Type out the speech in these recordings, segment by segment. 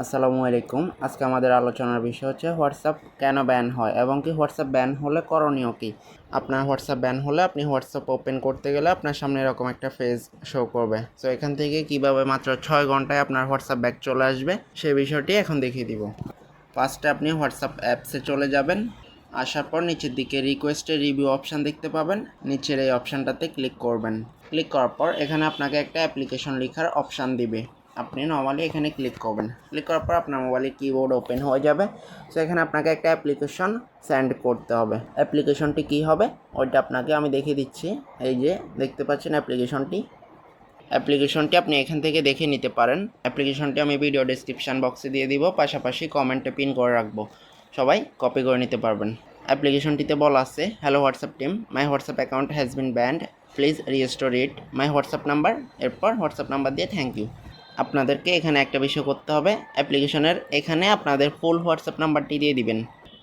আসসালামু আলাইকুম। আজকে আমাদের আলোচনার বিষয় হচ্ছে হোয়াটসঅ্যাপ কেন ব্যান হয় এবং কি হোয়াটসঅ্যাপ ব্যান হলে করণীয় কি? আপনার হোয়াটসঅ্যাপ ব্যান হলে আপনি হোয়াটসঅ্যাপ ওপেন করতে গেলে আপনার সামনে এরকম একটা ফেজ শো করবে। সো এখান থেকে কীভাবে মাত্র ছয় ঘন্টায় আপনার হোয়াটসঅ্যাপ ব্যাক চলে আসবে সেই বিষয়টি এখন দেখিয়ে দিব। ফার্স্টে আপনি হোয়াটসঅ্যাপ অ্যাপসে চলে যাবেন। আসার পর নিচের দিকে রিকোয়েস্টের রিভিউ অপশান দেখতে পাবেন। নিচের এই অপশানটাতে ক্লিক করবেন। ক্লিক করার পর এখানে আপনাকে একটা অ্যাপ্লিকেশন লেখার অপশান দিবে। আপনি নর্মালি এখানে ক্লিক করবেন। ক্লিক করার পর আপনার মোবাইলে কিবোর্ড ওপেন হয়ে যাবে। সো এখানে আপনাকে একটা অ্যাপ্লিকেশন সেন্ড করতে হবে। অ্যাপ্লিকেশনটি কী হবে? ওইটা আপনাকে আমি দেখিয়ে দিচ্ছি। এই যে, দেখতে পাচ্ছেন অ্যাপ্লিকেশনটি অ্যাপ্লিকেশনটি আপনি এখান থেকে দেখে নিতে পারেন। অ্যাপ্লিকেশনটি আমি ভিডিও ডেসক্রিপশন বক্সে দিয়ে দিব। পাশাপাশি কমেন্টে পিন করে রাখব। সবাই কপি করে নিতে পারবেন। অ্যাপ্লিকেশনটিতে বলা আছে hello WhatsApp team my WhatsApp account has been banned please restore it my WhatsApp number এরপর হোয়াটসঅ্যাপ নাম্বার দিয়ে থ্যাংক ইউ আপনাদেরকে এখানে একটা বিষয় করতে হবে। অ্যাপ্লিকেশনের এখানে আপনাদের ফুল হোয়াটসঅ্যাপ নাম্বারটি দিয়ে দিবেন।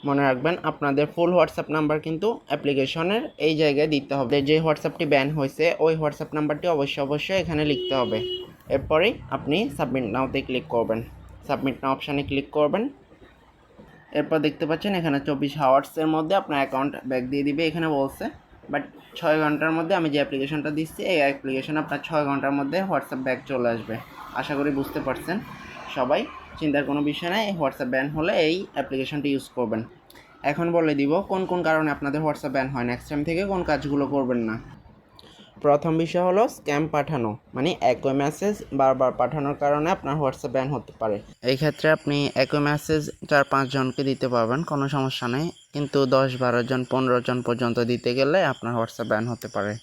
মনে রাখবেন, আপনাদের ফুল হোয়াটসঅ্যাপ নাম্বার কিন্তু অ্যাপ্লিকেশনের এই জায়গায় দিতে হবে। যে হোয়াটসঅ্যাপটি ব্যান হয়েছে, ওই হোয়াটসঅ্যাপ নাম্বারটি অবশ্যই অবশ্যই এখানে লিখতে হবে। এরপরেই আপনি সাবমিট নাওতে ক্লিক করবেন। সাবমিট নাও অপশানে ক্লিক করবেন। এরপর দেখতে পাচ্ছেন, এখানে চব্বিশ হাওয়ার্সের মধ্যে আপনার অ্যাকাউন্ট ব্যাক দিয়ে দিবে। এখানে বলছে বাট ছয় ঘণ্টার মধ্যে আমি যে অ্যাপ্লিকেশনটা দিচ্ছি, এই অ্যাপ্লিকেশন আপনার ছয় ঘণ্টার মধ্যে হোয়াটসঅ্যাপ ব্যাক চলে আসবে। আশা করি বুঝতে পারছেন সবাই, চিন্তার কোনো বিষয় নাই হোয়াটসঅ্যাপ ব্যান হলে এই অ্যাপ্লিকেশনটি ইউজ করবেন। এখন বলে দিব কোন কোন কারণে আপনাদের হোয়াটসঅ্যাপ ব্যান হয় নেক্সট টাইম থেকে কোন কাজগুলো করবেন না। প্রথম বিষয় হলো স্ক্যাম পাঠানো মানে একই মেসেজ বারবার পাঠানোর কারণে আপনার হোয়াটসঅ্যাপ ব্যান হতে পারে। এই ক্ষেত্রে আপনি একই মেসেজ চার পাঁচজনকে দিতে পারবেন কোনো সমস্যা নেই। কিন্তু দশ বারো জন পনেরো জন পর্যন্ত দিতে গেলে আপনার হোয়াটসঅ্যাপ ব্যান হতে পারে।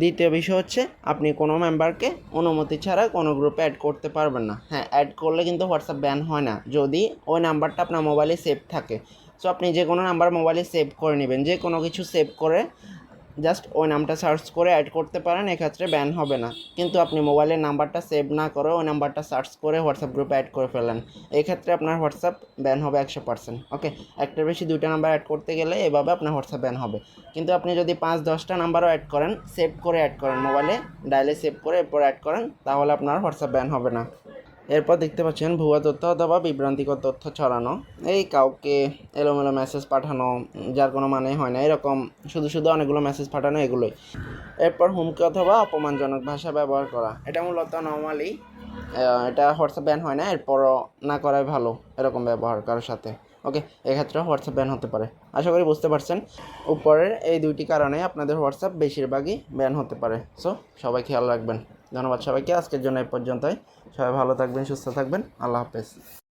দ্বিতীয় বিষয় হচ্ছে আপনি কোনো মেম্বারকে অনুমতি ছাড়া কোনো গ্রুপে অ্যাড করতে পারবেন না। হ্যাঁ অ্যাড করলে কিন্তু হোয়াটসঅ্যাপ ব্যান হয় না। যদি ওই নাম্বারটা আপনার মোবাইলে সেভ থাকে। সো আপনি যে কোনো নাম্বার মোবাইলে সেভ করে নেবেন। যে কোনো কিছু সেভ করে জাস্ট ওই নামটা সার্চ করে অ্যাড করতে পারেন, এক্ষেত্রে ব্যান হবে না। কিন্তু আপনি মোবাইলের নাম্বারটা সেভ না করে ওই নাম্বারটা সার্চ করে হোয়াটসঅ্যাপ গ্রুপে অ্যাড করে ফেলেন। এক্ষেত্রে আপনার হোয়াটসঅ্যাপ ব্যান হবে একশো পার্সেন্ট ওকে একটার বেশি দুইটা নাম্বার অ্যাড করতে গেলে এভাবে আপনার হোয়াটসঅ্যাপ ব্যান হবে। কিন্তু আপনি যদি পাঁচ, দশটা নাম্বারও অ্যাড করেন সেভ করে অ্যাড করেন মোবাইলে ডাইলে সেভ করে এরপর অ্যাড করেন, তাহলে আপনার হোয়াটসঅ্যাপ ব্যান হবে না। এরপর দেখতে পাচ্ছেন ভুয়া তথ্য অথবা বিভ্রান্তিকর তথ্য ছড়ানো। এই কাউকে এলোমেলো মেসেজ পাঠানো, যার কোনো মানে হয় না, এরকম শুধু শুধু অনেকগুলো মেসেজ পাঠানো, এগুলোই। এরপর হুমকি অথবা অপমানজনক ভাষা ব্যবহার করা। এটা মূলত নর্মালি এটা হোয়াটসঅ্যাপ ব্যান হয় না, এরপরও না করাই ভালো, এরকম ব্যবহার কারোর সাথে। ওকে এক্ষেত্রে হোয়াটসঅ্যাপ ব্যান হতে পারে। আশা করি বুঝতে পারছেন। উপরের এই দুইটি কারণে আপনাদের হোয়াটসঅ্যাপ বেশিরভাগই ব্যান হতে পারে। সো সবাই খেয়াল রাখবেন। ধন্যবাদ সবাইকে। আজকের জন্য এই পর্যন্তই। সবাই ভালো থাকবেন সুস্থ থাকবেন। আল্লাহ হাফেজ।